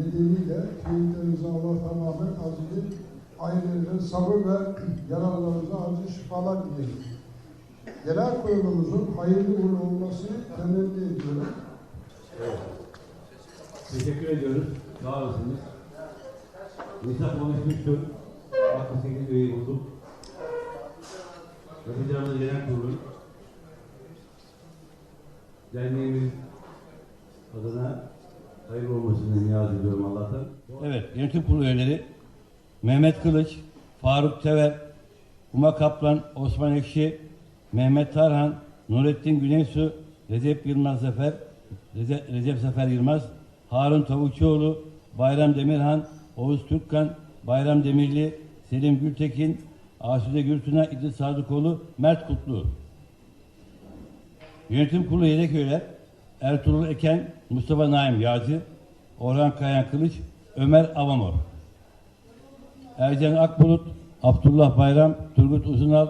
nedeniyle şehitlerimize Allah'tan rahmet acil ailelerine sabır ve yaralılarımıza acil şifalar dilerim. Genel kurulumuzun hayırlı uğurlu olmasını temenni ediyorum. Teşekkür ediyoruz. Sağ olasınız. Nisa konuşmuştur. 68 üyeyi bulduk. Yapacağımız genel kurulu derneğimiz adına hayırlı olmasını niyaz ediyorum Allah'tan. Evet, yönetim kurulu üyeleri Mehmet Kılıç, Faruk Tever, Uma Kaplan, Osman Ekşi, Mehmet Tarhan, Nurettin Güneysu, Recep Yılmaz Zafer, Recep, Recep Zafer Yılmaz, Harun Tavukçuoğlu, Bayram Demirhan, Oğuz Türkkan, Bayram Demirli, Selim Gültekin, Asude Gürtüna, İdris Sadıkoğlu, Mert Kutlu. Yönetim Kurulu yedek üyeler Ertuğrul Eken, Mustafa Naim Yağcı, Orhan Kayan Kılıç, Ömer Avamor. Ercan Akbulut, Abdullah Bayram, Turgut Uzunal,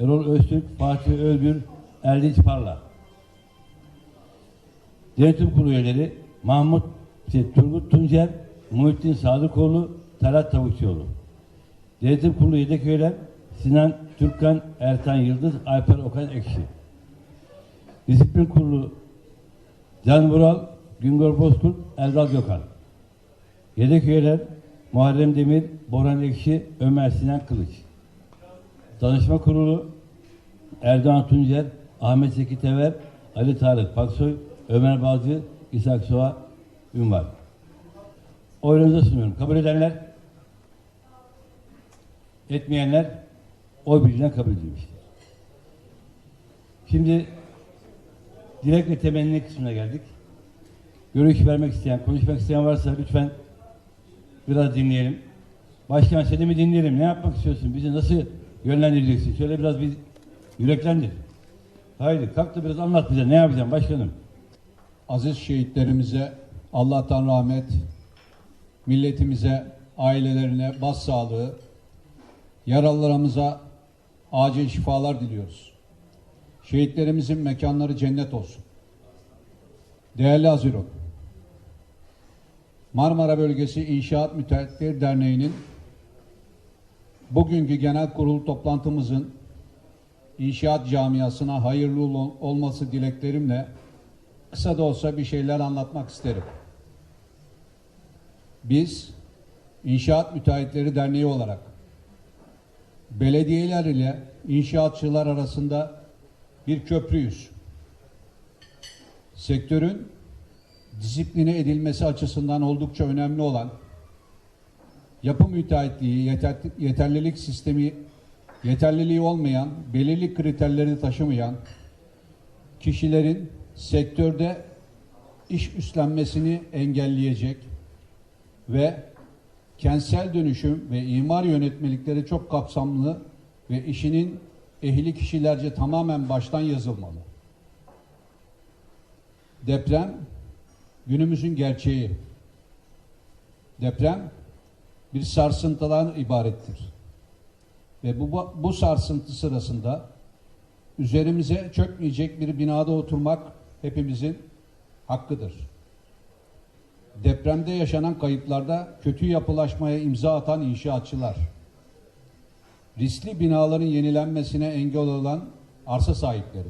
Erol Öztürk, Fatih Ölgür, Erdinç Parla. Yönetim Kurulu üyeleri Mahmut şey, Turgut Tuncer, Muhittin Sadıkoğlu, Talat Tavukçuoğlu. Yönetim Kurulu yedek üyeler Sinan Türkkan, Ertan Yıldız, Alper Okan Ekşi. Disiplin Kurulu Can Vural, Güngör Bozkurt, Erdal Gökhan. Yedek üyeler Muharrem Demir, Boran Ekşi, Ömer Sinan Kılıç. Danışma Kurulu Erdoğan Tuncer, Ahmet Zeki Tever, Ali Tarık Paksoy, Ömer Balcı, İshak Soğa, Ünvar. Oyunuza sunuyorum. Kabul edenler, etmeyenler oy birliğiyle kabul edilmiştir. Şimdi dilek ve temenni kısmına geldik. Görüş vermek isteyen, konuşmak isteyen varsa lütfen biraz dinleyelim. Başkan seni mi dinleyelim? Ne yapmak istiyorsun? Bizi nasıl yönlendireceksin? Şöyle biraz bir yüreklendir. Haydi kalk da biraz anlat bize. Ne yapacaksın başkanım? aziz şehitlerimize Allah'tan rahmet, milletimize, ailelerine başsağlığı, yaralılarımıza acil şifalar diliyoruz. Şehitlerimizin mekanları cennet olsun. Değerli Aziro, Marmara Bölgesi İnşaat Müteahhitleri Derneği'nin bugünkü genel kurul toplantımızın inşaat camiasına hayırlı ol- olması dileklerimle kısa da olsa bir şeyler anlatmak isterim. Biz İnşaat Müteahhitleri Derneği olarak belediyeler ile inşaatçılar arasında bir köprüyüz. Sektörün disipline edilmesi açısından oldukça önemli olan yapı müteahhitliği, yeter, yeterlilik sistemi yeterliliği olmayan, belirli kriterleri taşımayan kişilerin sektörde iş üstlenmesini engelleyecek ve kentsel dönüşüm ve imar yönetmelikleri çok kapsamlı ve işinin ehli kişilerce tamamen baştan yazılmalı. Deprem günümüzün gerçeği. Deprem bir sarsıntıdan ibarettir. Ve bu, bu sarsıntı sırasında üzerimize çökmeyecek bir binada oturmak hepimizin hakkıdır. Depremde yaşanan kayıplarda kötü yapılaşmaya imza atan inşaatçılar, riskli binaların yenilenmesine engel olan arsa sahipleri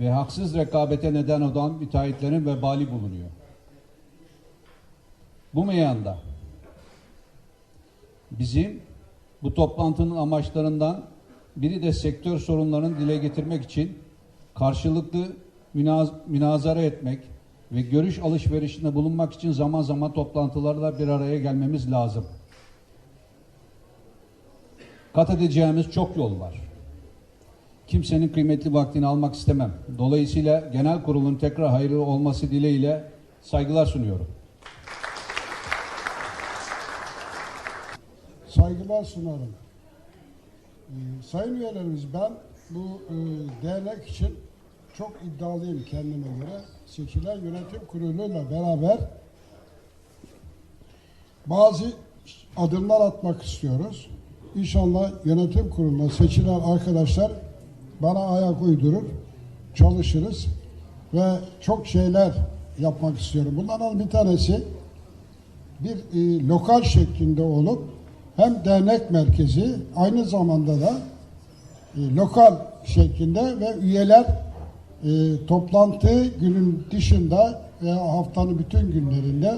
ve haksız rekabete neden olan müteahhitlerin vebali bulunuyor. Bu meyanda bizim bu toplantının amaçlarından biri de sektör sorunlarını dile getirmek için karşılıklı münaz- münazara etmek ve görüş alışverişinde bulunmak için zaman zaman toplantılarda bir araya gelmemiz lazım. Kat edeceğimiz çok yol var. Kimsenin kıymetli vaktini almak istemem. Dolayısıyla genel kurulun tekrar hayırlı olması dileğiyle saygılar sunuyorum. Saygılar sunarım. Ee, sayın üyelerimiz ben bu e, dernek için çok iddialıyım kendime göre. Seçilen yönetim kuruluyla beraber bazı adımlar atmak istiyoruz. İnşallah yönetim kuruluna seçilen arkadaşlar bana ayak uydurur, çalışırız ve çok şeyler yapmak istiyorum. Bunlardan bir tanesi bir e, lokal şeklinde olup hem dernek merkezi aynı zamanda da e, lokal şeklinde ve üyeler e, toplantı günün dışında veya haftanın bütün günlerinde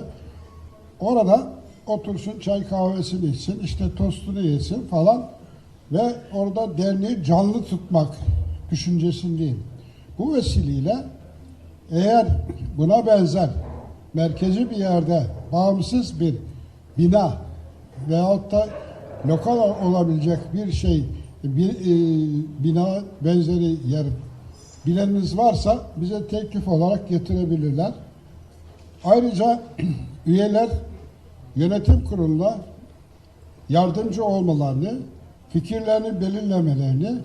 orada otursun çay kahvesini içsin işte tostunu yesin falan ve orada derneği canlı tutmak düşüncesindeyim. Bu vesileyle eğer buna benzer merkezi bir yerde bağımsız bir bina veyahut da lokal olabilecek bir şey bir e, bina benzeri yer bileniniz varsa bize teklif olarak getirebilirler. Ayrıca üyeler yönetim kuruluna yardımcı olmalarını, fikirlerini belirlemelerini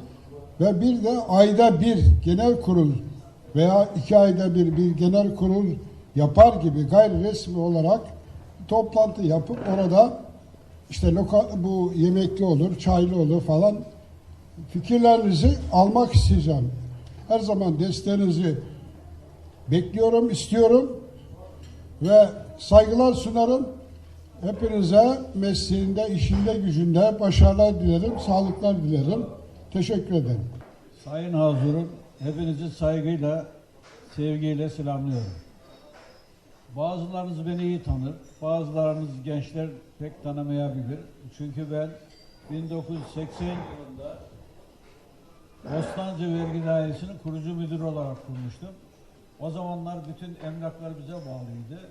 ve bir de ayda bir genel kurul veya iki ayda bir bir genel kurul yapar gibi gayri resmi olarak toplantı yapıp orada işte lokal, bu yemekli olur, çaylı olur falan fikirlerinizi almak isteyeceğim. Her zaman desteğinizi bekliyorum, istiyorum ve saygılar sunarım. Hepinize mesleğinde, işinde, gücünde başarılar dilerim, sağlıklar dilerim. Teşekkür ederim. Sayın Hazırım, hepinizi saygıyla, sevgiyle selamlıyorum. Bazılarınız beni iyi tanır, bazılarınız gençler pek tanımayabilir. Çünkü ben 1980 yılında Bostancı Vergi Dairesi'nin kurucu müdürü olarak kurmuştum. O zamanlar bütün emlaklar bize bağlıydı.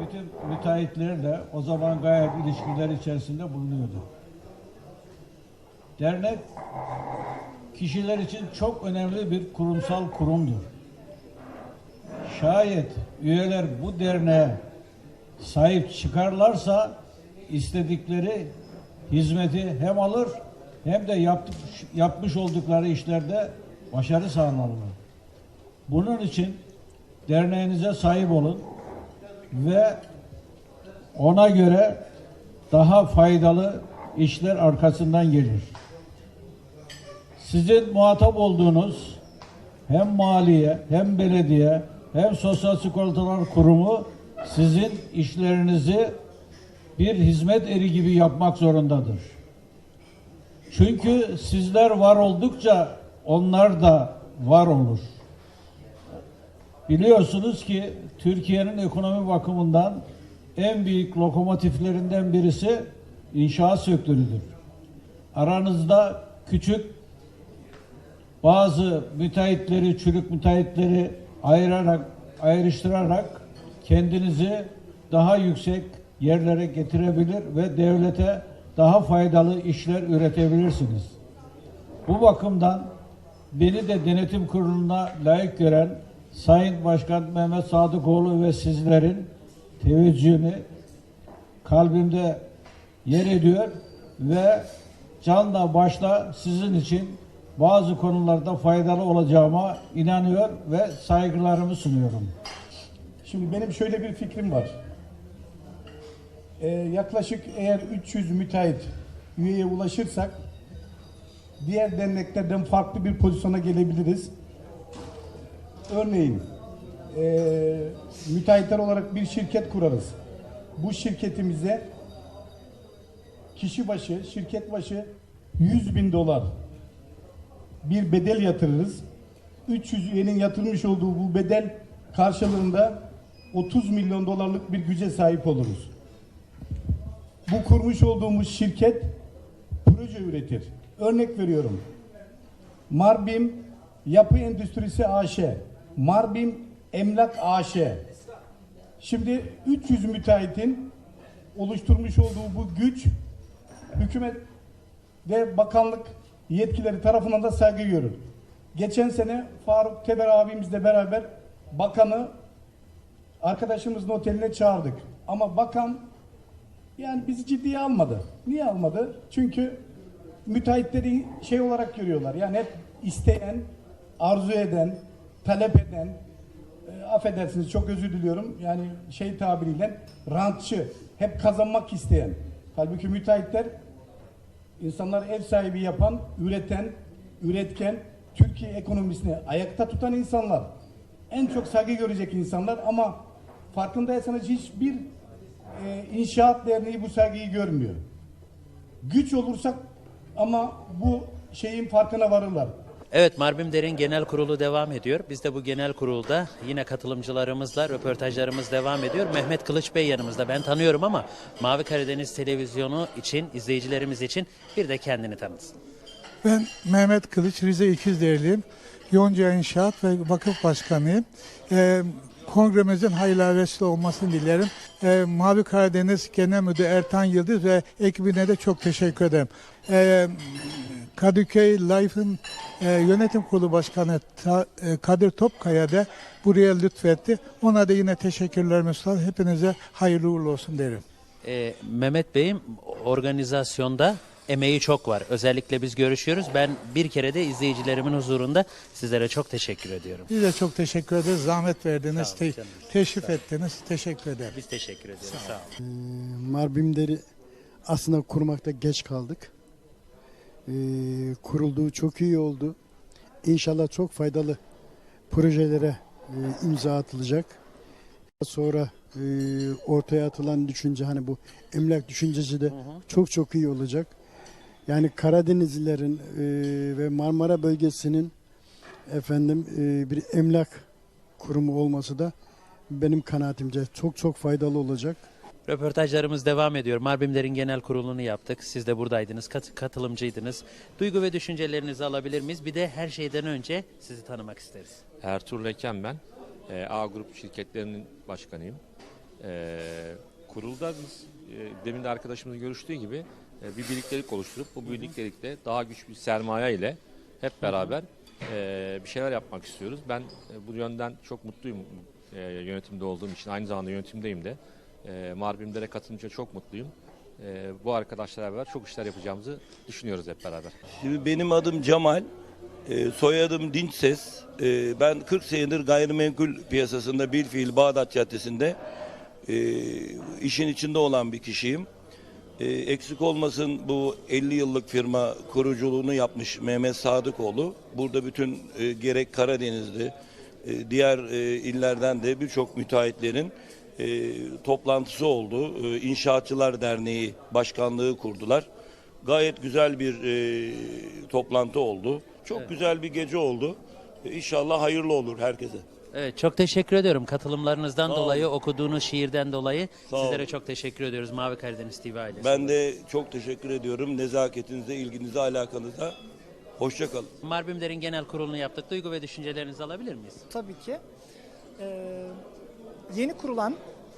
Bütün müteahhitlerle o zaman gayet ilişkiler içerisinde bulunuyordu. Dernek kişiler için çok önemli bir kurumsal kurumdur. Şayet üyeler bu derneğe sahip çıkarlarsa istedikleri hizmeti hem alır hem de yaptık, yapmış oldukları işlerde başarı sağlarlar. Bunun için derneğinize sahip olun ve ona göre daha faydalı işler arkasından gelir sizin muhatap olduğunuz hem maliye hem belediye hem sosyal sigortalar kurumu sizin işlerinizi bir hizmet eri gibi yapmak zorundadır. Çünkü sizler var oldukça onlar da var olur. Biliyorsunuz ki Türkiye'nin ekonomi bakımından en büyük lokomotiflerinden birisi inşaat sektörüdür. Aranızda küçük bazı müteahhitleri, çürük müteahhitleri ayırarak, ayrıştırarak kendinizi daha yüksek yerlere getirebilir ve devlete daha faydalı işler üretebilirsiniz. Bu bakımdan beni de denetim kuruluna layık gören Sayın Başkan Mehmet Sadıkoğlu ve sizlerin teveccühünü kalbimde yer ediyor ve canla başla sizin için bazı konularda faydalı olacağıma inanıyor ve saygılarımı sunuyorum. Şimdi benim şöyle bir fikrim var. Ee, yaklaşık eğer 300 müteahhit üyeye ulaşırsak diğer derneklerden farklı bir pozisyona gelebiliriz. Örneğin ee, müteahhitler olarak bir şirket kurarız. Bu şirketimize kişi başı, şirket başı 100 bin dolar bir bedel yatırırız. 300 üyenin yatırmış olduğu bu bedel karşılığında 30 milyon dolarlık bir güce sahip oluruz. Bu kurmuş olduğumuz şirket proje üretir. Örnek veriyorum. Marbim Yapı Endüstrisi AŞ, Marbim Emlak AŞ. Şimdi 300 müteahhitin oluşturmuş olduğu bu güç hükümet ve bakanlık yetkileri tarafından da saygı görür. Geçen sene Faruk Teber abimizle beraber bakanı arkadaşımızın oteline çağırdık. Ama bakan yani bizi ciddiye almadı. Niye almadı? Çünkü müteahhitleri şey olarak görüyorlar. Yani hep isteyen, arzu eden, talep eden, e, affedersiniz çok özür diliyorum. Yani şey tabiriyle rantçı, hep kazanmak isteyen. Halbuki müteahhitler insanlar ev sahibi yapan, üreten, üretken, Türkiye ekonomisini ayakta tutan insanlar. En çok saygı görecek insanlar ama farkındaysanız hiçbir e, İnşaat Derneği bu sergiyi görmüyor. Güç olursak ama bu şeyin farkına varırlar. Evet Marbim Der'in genel kurulu devam ediyor. Biz de bu genel kurulda yine katılımcılarımızla röportajlarımız devam ediyor. Mehmet Kılıç Bey yanımızda. Ben tanıyorum ama Mavi Karadeniz Televizyonu için, izleyicilerimiz için bir de kendini tanıtsın. Ben Mehmet Kılıç, Rize İkizdere'liyim. Yonca İnşaat ve Vakıf Başkanıyım. Ee, kongremizin hayırlı vesile olmasını dilerim. Ee, Mavi Karadeniz Genel Müdürü Ertan Yıldız ve ekibine de çok teşekkür ederim. Ee, Kadıköy Life'ın e, yönetim kurulu başkanı Ta- e, Kadir Topkaya da buraya lütfetti. Ona da yine teşekkürlerimi sunar. Hepinize hayırlı uğurlu olsun derim. Ee, Mehmet Bey'im organizasyonda emeği çok var. Özellikle biz görüşüyoruz. Ben bir kere de izleyicilerimin huzurunda sizlere çok teşekkür ediyorum. Biz de çok teşekkür ederiz. Zahmet verdiniz, Sağ olun te- canım. teşrif ettiniz. Teşekkür ederim. Biz teşekkür ediyoruz. Sağ olun. Marbimleri aslında kurmakta geç kaldık. Ee, kurulduğu çok iyi oldu. İnşallah çok faydalı projelere e, imza atılacak. Sonra e, ortaya atılan düşünce hani bu emlak düşüncesi de çok çok iyi olacak. Yani Karadenizlilerin e, ve Marmara bölgesinin efendim e, bir emlak kurumu olması da benim kanaatimce çok çok faydalı olacak. Röportajlarımız devam ediyor. Marbimler'in genel kurulunu yaptık. Siz de buradaydınız, kat- katılımcıydınız. Duygu ve düşüncelerinizi alabilir miyiz? Bir de her şeyden önce sizi tanımak isteriz. Ertuğrul Eken ben. Ee, A Grup şirketlerinin başkanıyım. Ee, kurulda biz e, demin de arkadaşımızın görüştüğü gibi e, bir birliktelik oluşturup bu birliktelikte daha güçlü bir sermaye ile hep beraber e, bir şeyler yapmak istiyoruz. Ben e, bu yönden çok mutluyum e, yönetimde olduğum için. Aynı zamanda yönetimdeyim de. E, Marbimlere katılınca çok mutluyum. E, bu arkadaşlarla beraber çok işler yapacağımızı düşünüyoruz hep beraber. Şimdi benim adım Cemal, e, soyadım Dinçses. E, ben 40 senedir gayrimenkul piyasasında Bilfiil Bağdat Caddesi'nde e, işin içinde olan bir kişiyim. E, eksik olmasın bu 50 yıllık firma kuruculuğunu yapmış Mehmet Sadıkoğlu. Burada bütün e, gerek Karadeniz'de e, diğer e, illerden de birçok müteahhitlerin e, toplantısı oldu. E, İnşaatçılar Derneği başkanlığı kurdular. Gayet güzel bir e, toplantı oldu. Çok güzel bir gece oldu. E, İnşallah hayırlı olur herkese. Evet çok teşekkür ediyorum katılımlarınızdan Sağ dolayı, okuduğunuz şiirden dolayı. Sağ Sizlere olun. çok teşekkür ediyoruz Mavi Karadeniz TV ailesi. Ben de çok teşekkür ediyorum nezaketinize, ilginize, alakanıza. Hoşça kalın. Marbimler'in genel kurulunu yaptık. Duygu ve düşüncelerinizi alabilir miyiz? Tabii ki. Ee, yeni kurulan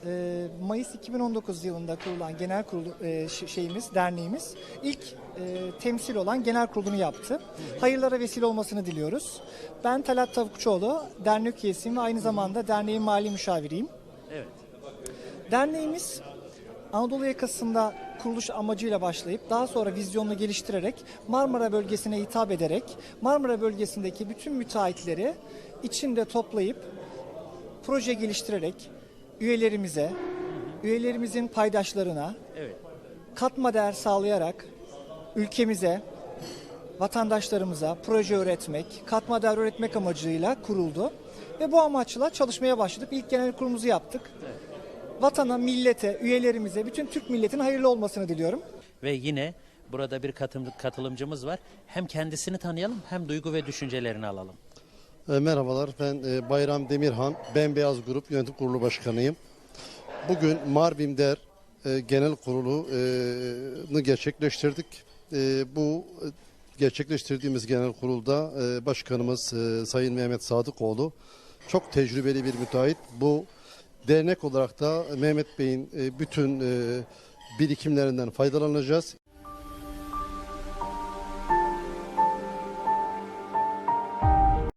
e, Mayıs 2019 yılında kurulan genel kurulu e, şeyimiz, derneğimiz ilk e, temsil olan genel kurulunu yaptı. Hayırlara vesile olmasını diliyoruz. Ben Talat Tavukçuoğlu, dernek üyesiyim ve aynı zamanda derneğin mali müşaviriyim. Evet. Derneğimiz Anadolu yakasında kuruluş amacıyla başlayıp daha sonra vizyonunu geliştirerek Marmara bölgesine hitap ederek Marmara bölgesindeki bütün müteahhitleri içinde toplayıp proje geliştirerek üyelerimize, üyelerimizin paydaşlarına Evet. katma değer sağlayarak ülkemize, vatandaşlarımıza proje öğretmek, katma değer öğretmek amacıyla kuruldu. Ve bu amaçla çalışmaya başladık. İlk genel kurulumuzu yaptık. Vatana, millete, üyelerimize, bütün Türk milletinin hayırlı olmasını diliyorum. Ve yine burada bir katılımcımız var. Hem kendisini tanıyalım hem duygu ve düşüncelerini alalım. E, Merhabalar, ben e, Bayram Demirhan, Bembeyaz Grup Yönetim Kurulu Başkanıyım. Bugün Marbim Der e, Genel Kurulu'nu gerçekleştirdik. Bu gerçekleştirdiğimiz genel kurulda başkanımız Sayın Mehmet Sadıkoğlu çok tecrübeli bir müteahhit. Bu dernek olarak da Mehmet Bey'in bütün birikimlerinden faydalanacağız.